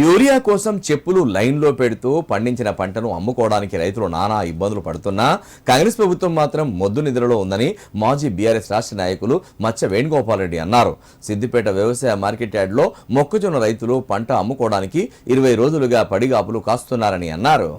Urea కోసం చెప్పులు లైన్లో పెడుతూ పండించిన పంటను అమ్ముకోవడానికి రైతులు నానా ఇబ్బందులు పడుతున్నా. కాంగ్రెస్ ప్రభుత్వం మాత్రం మొద్దు నిధులలో ఉందని మాజీ బీఆర్ఎస్ రాష్ట్ర నాయకులు మచ్చ వేణుగోపాల్ రెడ్డి అన్నారు. సిద్దిపేట వ్యవసాయ మార్కెట్ యార్డ్లో మొక్కజొన్న రైతులు పంట అమ్ముకోవడానికి ఇరవై రోజులుగా పడిగాపులు కాస్తున్నారని అన్నారు.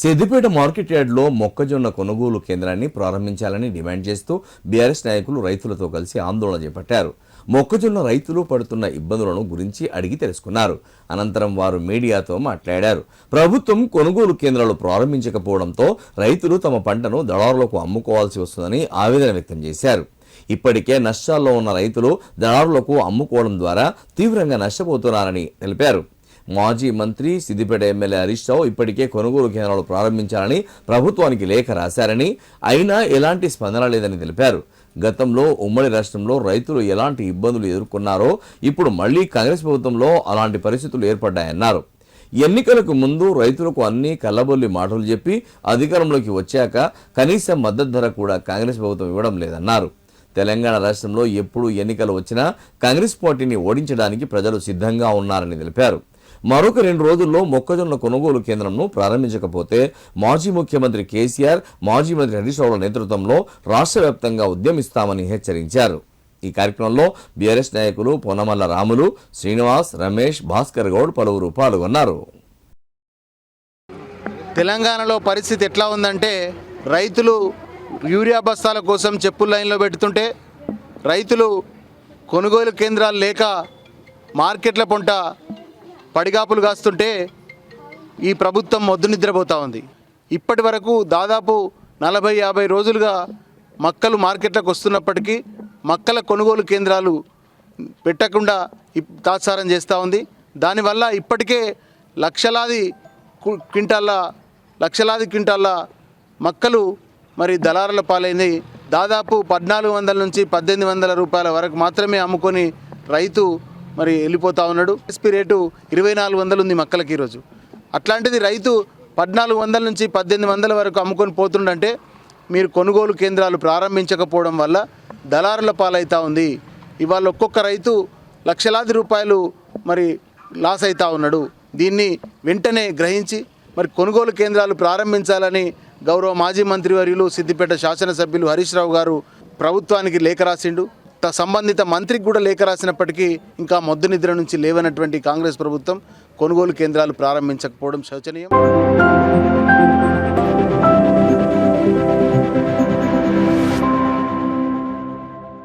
సిద్దిపేట మార్కెట్ యార్డ్లో మొక్కజొన్న కొనుగోలు కేంద్రాన్ని ప్రారంభించాలని డిమాండ్ చేస్తూ బీఆర్ఎస్ నాయకులు రైతులతో కలిసి ఆందోళన చేపట్టారు. మొక్కజొన్న రైతులు పడుతున్న ఇబ్బందులను గురించి అడిగి తెలుసుకున్నారు. అనంతరం వారు మీడియాతో మాట్లాడారు. ప్రభుత్వం కొనుగోలు కేంద్రాలు ప్రారంభించకపోవడంతో రైతులు తమ పంటను దళారులకు అమ్ముకోవాల్సి వస్తుందని ఆవేదన వ్యక్తం చేశారు. ఇప్పటికే నష్టాల్లో ఉన్న రైతులు దళారులకు అమ్ముకోవడం ద్వారా తీవ్రంగా నష్టపోతున్నారని తెలిపారు. మాజీ మంత్రి సిద్దిపేట ఎమ్మెల్యే హరీష్ రావు ఇప్పటికే కొనుగోలు కేంద్రాలు ప్రారంభించాలని ప్రభుత్వానికి లేఖ రాశారని. అయినా ఎలాంటి స్పందన లేదని తెలిపారు. గతంలో ఉమ్మడి రాష్ట్రంలో రైతులు ఎలాంటి ఇబ్బందులు ఎదుర్కొన్నారో ఇప్పుడు మళ్ళీ కాంగ్రెస్ ప్రభుత్వంలో అలాంటి పరిస్థితులు ఏర్పడ్డాయన్నారు. ఎన్నికలకు ముందు రైతులకు అన్ని కల్లబొల్లి మాటలు చెప్పి అధికారంలోకి వచ్చాక కనీస మద్దతు ధర కూడా కాంగ్రెస్ ప్రభుత్వం ఇవ్వడం లేదన్నారు. తెలంగాణ రాష్ట్రంలో ఎప్పుడు ఎన్నికలు వచ్చినా కాంగ్రెస్ పార్టీని ఓడించడానికి ప్రజలు సిద్ధంగా ఉన్నారని తెలిపారు. మరొక రెండు రోజుల్లో మొక్కజొన్న కొనుగోలు కేంద్రంను ప్రారంభించకపోతే మాజీ ముఖ్యమంత్రి కేసీఆర్ మాజీ మంత్రి హరీష్ రావుల నేతృత్వంలో రాష్ట్ర వ్యాప్తంగా ఉద్యమిస్తామని హెచ్చరించారు. ఈ కార్యక్రమంలో బీఆర్ఎస్ నాయకులు పొన్నమల్ల రాములు శ్రీనివాస్ రమేష్ భాస్కర్ గౌడ్ పలువురు పాల్గొన్నారు. తెలంగాణలో పరిస్థితి ఎట్లా ఉందంటే రైతులు యూరియా బస్తాల కోసం చెప్పుల లైన్లో పెడుతుంటే రైతులు కొనుగోలు కేంద్రాలు లేక మార్కెట్ల పొంట పడిగాపులు కాస్తుంటే ఈ ప్రభుత్వం మొద్దు నిద్రపోతూ ఉంది. ఇప్పటి వరకు దాదాపు నలభై యాభై రోజులుగా మక్కలు మార్కెట్లకు వస్తున్నప్పటికీ మక్కల కొనుగోలు కేంద్రాలు పెట్టకుండా ఇప్- తాత్సారం చేస్తూ ఉంది. దానివల్ల ఇప్పటికే లక్షలాది క్వింటాళ్ళ లక్షలాది క్వింటాళ్ళ మక్కలు మరి దళారుల పాలైంది. దాదాపు పద్నాలుగు వందల నుంచి పద్దెనిమిది వందల రూపాయల వరకు మాత్రమే అమ్ముకొని రైతు మరి వెళ్ళిపోతా ఉన్నాడు. ఎస్పీ రేటు ఇరవై నాలుగు వందలు ఉంది మక్కలకి ఈరోజు. అట్లాంటిది రైతు పద్నాలుగు వందల నుంచి పద్దెనిమిది వందల వరకు అమ్ముకొని పోతుండంటే మీరు కొనుగోలు కేంద్రాలు ప్రారంభించకపోవడం వల్ల దళారుల పాలవుతూ ఉంది. ఇవాళ ఒక్కొక్క రైతు లక్షలాది రూపాయలు మరి లాస్ అవుతా ఉన్నాడు. దీన్ని వెంటనే గ్రహించి మరి కొనుగోలు కేంద్రాలు ప్రారంభించాలని గౌరవ మాజీ మంత్రివర్యులు సిద్దిపేట శాసనసభ్యులు హరీష్ రావు గారు ప్రభుత్వానికి లేఖ రాసిండు. సంబంధిత మంత్రికి కూడా లేఖ రాసినప్పటికీ ఇంకా మొద్దు నిద్ర నుంచి లేవనటువంటి కాంగ్రెస్ ప్రభుత్వం కొనుగోలు కేంద్రాలు ప్రారంభించకపోవడం శోచనీయం.